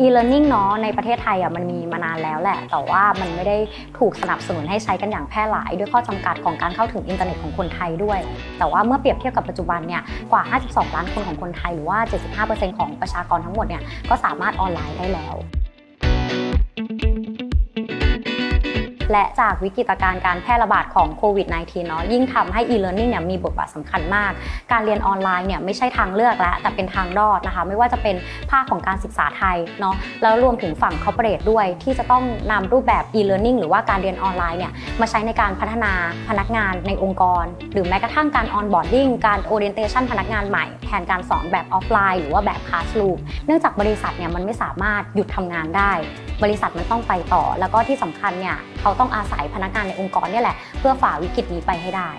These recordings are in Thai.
e-learning เนาะในประเทศไทยอะมันมีมานานแล้วแหละ แต่ว่ามันไม่ได้ถูกสนับสนุนให้ใช้กันอย่างแพร่หลาย ด้วยข้อจำกัดของการเข้าถึงอินเทอร์เน็ตของคนไทยด้วย แต่ว่าเมื่อเปรียบเทียบกับปัจจุบันเนี่ยกว่า 52 ล้านคนของคนไทยหรือว่า 75%ของประชากรทั้งหมดเนี่ยก็สามารถออนไลน์ได้แล้ว และจากวิกฤตการณ์การแพร่ระบาดของโควิด -19 เนาะยิ่งทำให้ e-learning เนี่ยมีบทบาทสำคัญมาก การเรียนออนไลน์เนี่ยไม่ใช่ทางเลือกแล้วแต่เป็นทางรอดนะคะ ไม่ว่าจะเป็นภาคของการศึกษาไทยเนาะแล้วรวมถึงฝั่ง corporate ด้วย ที่จะต้องนำรูปแบบ e-learning หรือว่าการเรียนออนไลน์เนี่ยมาใช้ในการพัฒนาพนักงานในองค์กร หรือแม้กระทั่งการ onboarding การ orientation พนักงานใหม่ แทนการสอนแบบออฟไลน์ หรือว่าแบบ classroom เนื่องจากบริษัทเนี่ยมันไม่สามารถหยุดทำงานได้ บริษัทมันต้องไปต่อ แล้วก็ที่สำคัญเนี่ยเขาต้องอาศัยพนักงานในองค์กรเนี่ยแหละ เพื่อฝ่าวิกฤตนี้ไปให้ได้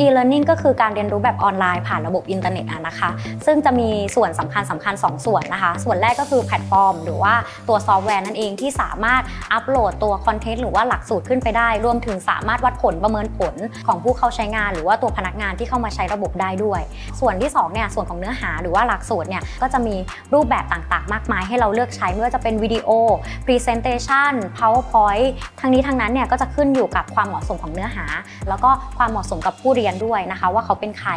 e-learning ก็คือการเรียนรู้แบบออนไลน์ผ่านระบบอินเทอร์เน็ตนะคะ ซึ่งจะมีส่วนสำคัญสำคัญ 2 ส่วนนะคะ ส่วนแรกก็คือแพลตฟอร์ม หรือว่าตัวซอฟต์แวร์นั่นเองที่สามารถอัปโหลดตัวคอนเทนต์หรือว่าหลักสูตรขึ้นไปได้ รวมถึงสามารถวัดผลประเมินผลของผู้เข้าใช้งาน หรือว่าตัวพนักงานที่เข้ามาใช้ระบบได้ด้วย ส่วนที่2เนี่ยส่วนของเนื้อหาหรือว่าหลักสูตรเนี่ยก็จะมีรูปแบบต่างๆ มากมายให้เราเลือกใช้ไม่ว่าจะเป็นวิดีโอ Presentation PowerPoint ทั้งนี้ทั้งนั้นเนี่ยก็จะขึ้นอยู่กับความเหมาะสมของเนื้อหา แล้วก็ความเหมาะสมกับผู้เรียนด้วยนะคะ ว่าเขาเป็นใคร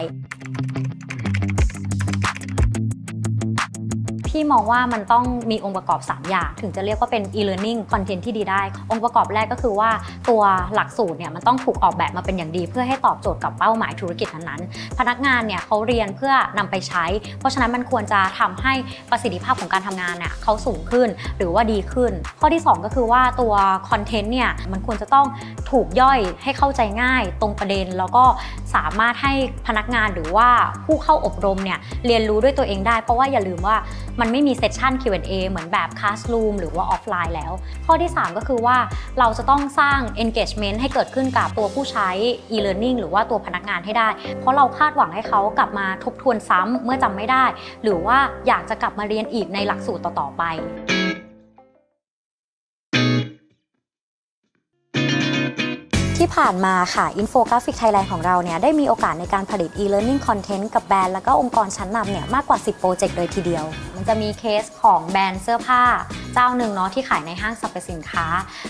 พี่มองว่ามันต้องมีองค์ประกอบ 3 อย่าง ถึงจะเรียกว่าเป็น e-learning content ที่ดีได้ องค์ประกอบแรกก็คือว่าตัวหลักสูตรเนี่ยมันต้องถูกออกแบบมาเป็นอย่างดี เพื่อให้ตอบโจทย์กับเป้าหมายธุรกิจนั้นๆ พนักงานเนี่ยเขาเรียนเพื่อนำไปใช้ เพราะฉะนั้นมันควรจะทำให้ประสิทธิภาพของการทำงานเนี่ยเขาสูงขึ้นหรือว่าดีขึ้น ข้อที่ 2 ก็คือว่าตัวคอนเทนต์เนี่ยมันควรจะต้องถูกย่อยให้เข้าใจง่ายตรงประเด็น แล้วก็สามารถให้พนักงานหรือว่าผู้เข้าอบรมเนี่ยเรียนรู้ด้วยตัวเองได้ เพราะว่าอย่าลืมว่ามันไม่มีเซสชัน Q&A เหมือนแบบ Classroom หรือว่าออฟไลน์แล้ว ข้อที่ 3 ก็คือว่าเราจะต้องสร้าง engagement ให้เกิดขึ้นกับตัวผู้ใช้ e-learning หรือว่าตัวพนักงานให้ได้ เพราะเราคาดหวังให้เขากลับมาทบทวนซ้ำเมื่อจำไม่ได้ หรือว่าอยากจะกลับมาเรียนอีกในหลักสูตรต่อๆไป ที่ผ่านมาค่ะ Infographic Thailand ของเราเนี่ยได้มีโอกาสในการผลิต e-learning content กับแบรนด์แล้วก็องค์กรชั้นนำเนี่ยมากกว่า 10 โปรเจกต์เลยทีเดียว มันจะมีเคสของแบรนด์เสื้อผ้า เจ้าหนึ่งเนาะที่ขายในห้างสรรพสินค้า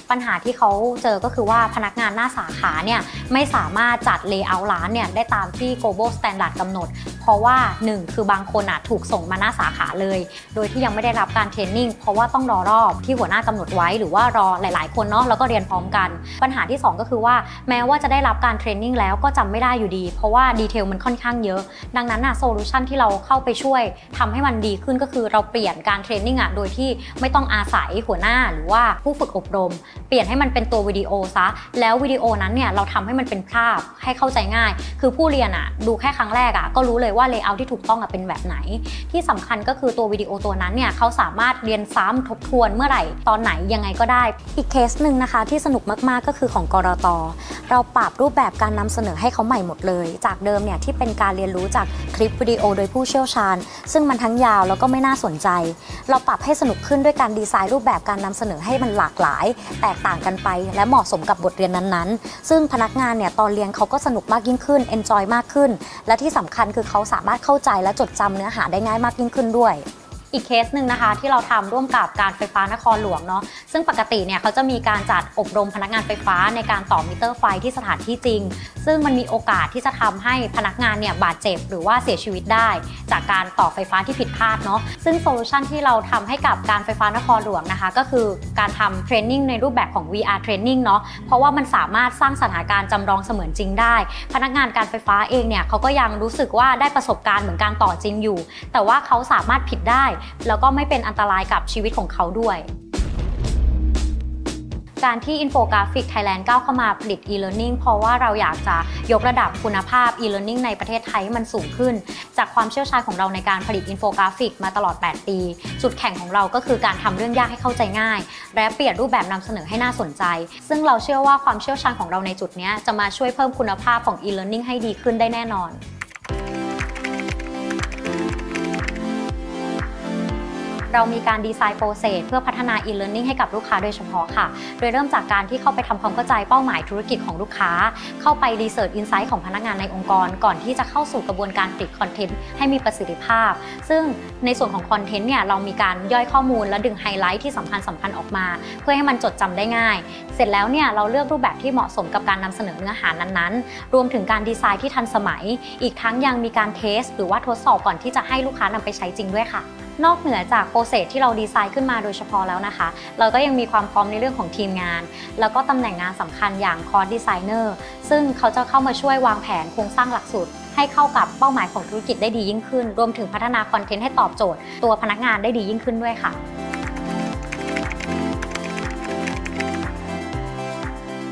ปัญหาที่เขาเจอก็คือว่าพนักงานหน้าสาขาเนี่ยไม่สามารถจัด layout ร้านเนี่ยได้ตามที่ global standard กำหนด เพราะว่า 1 คือบางคนอะถูกส่งมาหน้าสาขาเลย โดยที่ยังไม่ได้รับการเทรนนิ่งเพราะว่าต้องรอรอบที่หัวหน้ากำหนดไว้หรือว่ารอหลาย ๆ คนเนาะแล้วก็เรียนพร้อมกัน ปัญหาที่ 2 ก็คือว่าแม้ว่าจะได้รับการเทรนนิ่งแล้วก็จำไม่ได้อยู่ดี เพราะว่าดีเทลมันค่อนข้างเยอะ ดังนั้นน่ะโซลูชันที่เราเข้าไปช่วยทำให้มันดีขึ้นก็คือเราเปลี่ยนการเทรนนิ่งอะโดยที่ไม่ต้องอาศัยหัวหน้าหรือว่าผู้ฝึกอบรม เปลี่ยนให้มันเป็นตัววิดีโอซะ แล้ววิดีโอนั้นเนี่ยเราทำให้มันเป็นภาพให้เข้าใจง่าย คือผู้เรียนอะดูแค่ครั้งแรกอะก็รู้เลยว่าเลเยอร์ที่ถูกต้องอะเป็นแบบไหน ที่สำคัญก็คือตัววิดีโอตัวนั้นเนี่ยเขาสามารถเรียนซ้ำทบทวนเมื่อไหร่ตอนไหนยังไงก็ได้ อีกเคสหนึ่งนะคะ ที่สนุกมากๆก็คือของกรตเราปรับรูปแบบการนำเสนอให้เขาใหม่หมดเลย จากเดิมเนี่ยที่เป็นการเรียนรู้จากคลิปวิดีโอโดยผู้เชี่ยวชาญ ซึ่งมันทั้งยาวแล้วก็ไม่น่าสนใจ เราปรับให้สนุกขึ้นด้วยการดีไซน์รูปแบบการนำเสนอให้มันหลากหลาย แตกต่างกันไป และเหมาะสมกับบทเรียนนั้นๆ ซึ่งพนักงานเนี่ยตอนเรียนเขาก็สนุกมากยิ่งขึ้นเอนจอยมากขึ้น และที่สำคัญคือเขาสามารถเข้าใจและจดจำเนื้อหาได้ง่ายมากยิ่งขึ้นด้วย อีกเคสหนึ่งนะคะที่เราทำร่วมกับการไฟฟ้านครหลวงเนาะซึ่งปกติเนี่ยเขาจะมีการจัดอบรมพนักงานไฟฟ้าในการต่อมิเตอร์ไฟที่สถานที่จริง ซึ่งมันมีโอกาสที่จะทำให้พนักงานเนี่ยบาดเจ็บหรือว่าเสียชีวิตได้ จากการต่อไฟฟ้าที่ผิดพลาดเนาะซึ่งโซลูชันที่เราทำให้กับการไฟฟ้านครหลวงนะคะก็คือการทำเทรนนิ่งในรูปแบบของ VR training เนาะเพราะว่ามันสามารถสร้างสถานการณ์จำลองเสมือนจริงได้ พนักงานการไฟฟ้าเองเนี่ยเขาก็ยังรู้สึกว่าได้ประสบการณ์เหมือนการต่อจริงอยู่ แต่ว่าเขาสามารถผิดได้แล้วก็ไม่เป็นอันตรายกับชีวิตของเขาด้วย การที่ Infographic Thailand ก้าวเข้ามาผลิต e-learning เพราะว่าเราอยากจะยกระดับคุณภาพ e-learning ในประเทศไทยให้มันสูงขึ้น จากความเชี่ยวชาญของเราในการผลิต Infographic มาตลอด 8 ปี จุดแข่งของเราก็คือการทำเรื่องยากให้เข้าใจง่าย และเปลี่ยนรูปแบบนำเสนอให้น่าสนใจ ซึ่งเราเชื่อว่าความเชี่ยวชาญของเราในจุดนี้จะมาช่วยเพิ่มคุณภาพของ e-learning ให้ดีขึ้นได้แน่นอน เรามีการดีไซน์โปรเซสเพื่อพัฒนา e-learning ให้กับลูกค้าโดยเฉพาะค่ะ โดยเริ่มจากการที่เข้าไปทำความเข้าใจเป้าหมายธุรกิจของลูกค้า เข้าไปรีเสิร์ชอินไซต์ของพนักงานในองค์กร ก่อนที่จะเข้าสู่กระบวนการผลิตคอนเทนต์ให้มีประสิทธิภาพ ซึ่งในส่วนของคอนเทนต์เนี่ยเรามีการย่อยข้อมูลและดึงไฮไลท์ที่สำคัญสำคัญออกมา เพื่อให้มันจดจำได้ง่าย เสร็จแล้วเนี่ยเราเลือกรูปแบบที่เหมาะสมกับการนำเสนอเนื้อหานั้นๆ รวมถึงการดีไซน์ที่ทันสมัย อีกทั้งยังมีการเทส หรือว่าทดสอบก่อนที่จะให้ลูกค้านำไปใช้จริงด้วยค่ะ นอกเหนือจากโปรเซสที่เราดีไซน์ขึ้นมาโดยเฉพาะแล้วนะคะ เราก็ยังมีความพร้อมในเรื่องของทีมงาน แล้วก็ตำแหน่งงานสำคัญอย่างคอร์สดีไซเนอร์ซึ่งเขาจะเข้ามาช่วยวางแผนโครงสร้างหลักสูตรให้เข้ากับเป้าหมายของธุรกิจได้ดียิ่งขึ้น รวมถึงพัฒนาคอนเทนต์ให้ตอบโจทย์ ตัวพนักงานได้ดียิ่งขึ้นด้วยค่ะ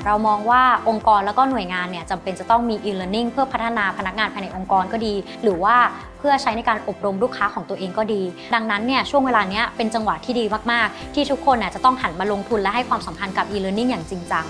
เรามองว่าองค์กรแล้วก็หน่วยงานเนี่ยจำเป็นจะต้องมี e-learning เพื่อพัฒนาพนักงานภายในองค์กรก็ดี หรือว่าเพื่อใช้ในการอบรมลูกค้าของตัวเองก็ดี ดังนั้นเนี่ยช่วงเวลาเนี้ยเป็นจังหวะที่ดีมากๆ ที่ทุกคนเนี่ยจะต้องหันมาลงทุนและให้ความสำคัญกับ e-learning อย่างจริงจัง